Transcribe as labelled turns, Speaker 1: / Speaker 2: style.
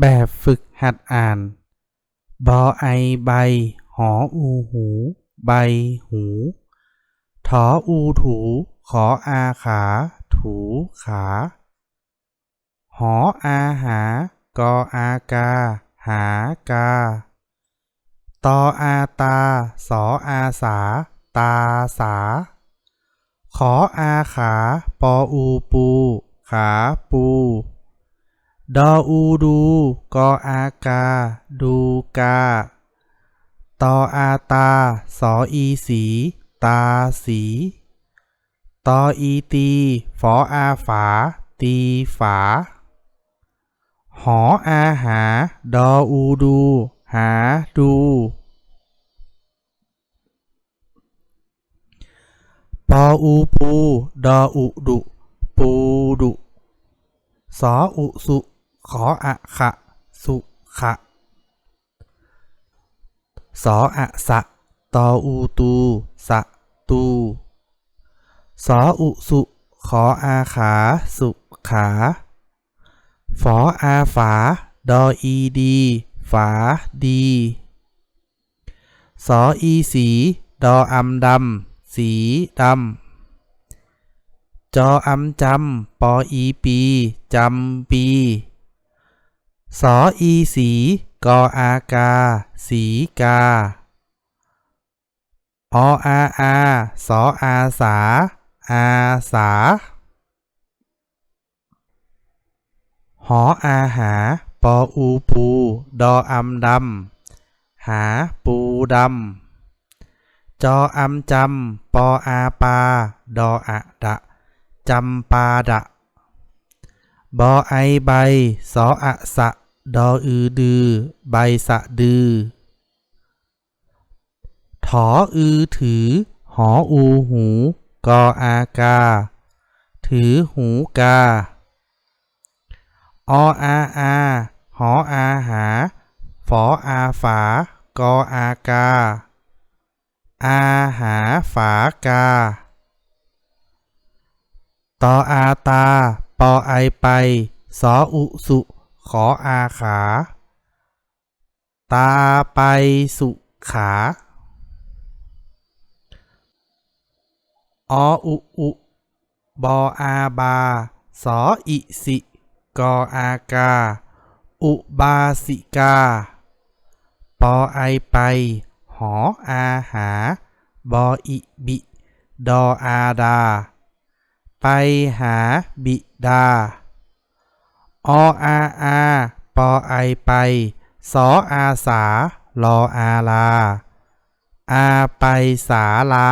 Speaker 1: แบบฝึกหัดอ่าน บอไอใบ หออูหู ใบหู ถออูถู ขออาขา ถูขา หออาหา กออากา หากา ตออาตา สออาสา ตาสา ขออาขา ปออูปู ขาปู ดออูดู กออากา ดูกา ตออาตา สออีสี ตาสี ตออีตี ฝออาฝา ตีฝา หออาหา ดออูดู หาดู ปออูปู ดออุดุ ปูดุสออุสุ ขออะขะสุขะสออะสะตออูตูสะตูสออุสุขออาขาสุขาฝออาฝา ดออีดี ฝาดีสออีสี ดออำดำสีดำจออำจำปออีปีจำปี สออีสีกออากา สีกา ออาอาสออาสา อาสา หออาหา ปออูปู ดออำดำ หาปูดำ จออำจำ ปออาปา ดออะดะจำปาดะ บอไอใบ สออะสะ ดออือดือ ใบสะดือ ถออือถือ หออูหู กออากา ถือหูกา ออาอา หออาหา ฝออาฝา กออากา อาหาฝากา ตออาตา ปอไอไป สออุสุ ขออาขา ตาไปสุขา ออุอุบออาบา สออิสิ กออากา อุบาสิกา ปอไอไป หออาหา บออิบิ ดออาดา ไปหาบิดา ออาอาปอไอไป สออาสา ลออาลา อาไปสาลา